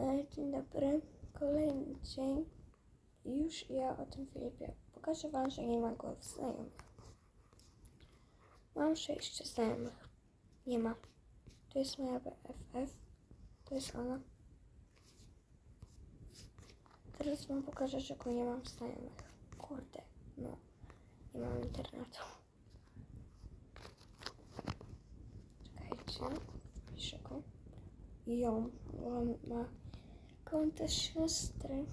E, Dzień dobry, kolejny dzień. Już ja o tym Filipie pokażę Wam, że nie ma go w znajomych. Mam sześć znajomych. Nie ma. To jest moja BFF. To jest ona. Teraz Wam pokażę, że go nie mam w znajomych. Kurde, no. Nie mam internetu. Czekajcie, wpiszę go. I ją, ma konto siostry.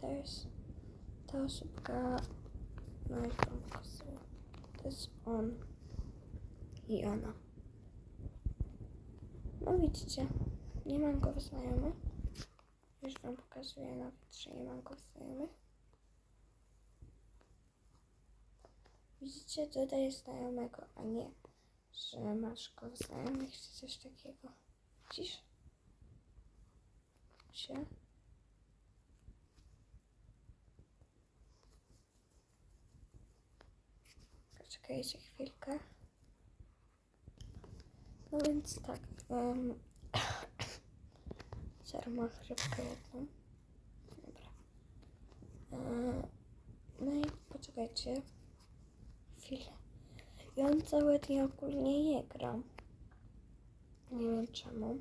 To jest ta osóbka, no i tam pokazuję. To jest on i ona. No widzicie, nie mam go w znajomych. Już wam pokazuję nawet, że nie mam go w znajomych. Widzicie, dodaję znajomego, a nie, że masz go w znajomych czy coś takiego. Widzisz? Się? Poczekajcie chwilkę. No więc tak. Um, Zero ma chrypkę jedną. Dobra. E, no i poczekajcie. Chwilę. On całe dnie ogólnie nie gra. Nie wiem czemu.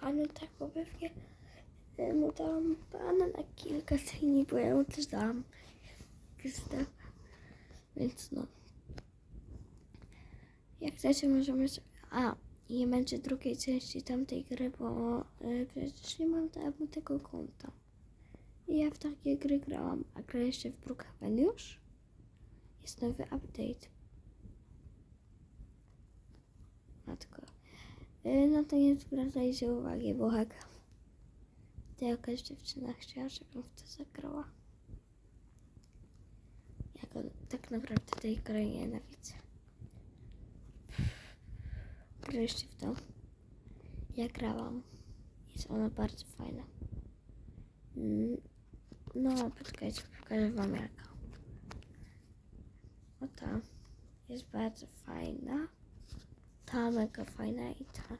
Ale tak, bo pewnie e, mu dałam bana na kilka dni, bo ja mu też dałam. Więc no. Jak chcecie, możemy. A, i nie będzie drugiej części tamtej gry, bo y, przecież nie mam tego konta. I ja w takie gry grałam. A gra jeszcze w Brookhaven już? Jest nowy update. Matko. Y, no to nie zwracajcie uwagi, bo haka. To jakaś dziewczyna chciała, żebym w to zagrała. Ja go tak naprawdę tej gry nienawidzę. Graliście w to? Ja grałam. Jest ona bardzo fajna. Mm, No, poczekajcie, pokażę wam jaka. O ta jest bardzo fajna. Ta mega fajna i ta.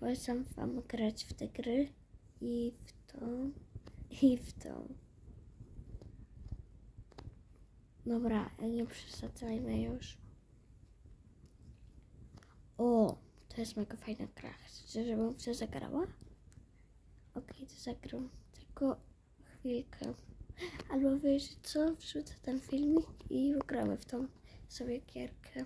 Polecam wam grać w te gry i w tą i w tą. Dobra, nie przesadzajmy już. O, to jest mega fajna gra. Chcecie, żebym w to zagrała? Okej, to zagram. Tylko chwilkę. Albo wiecie co? Wrzucę ten filmik i gramy w tą sobie gierkę.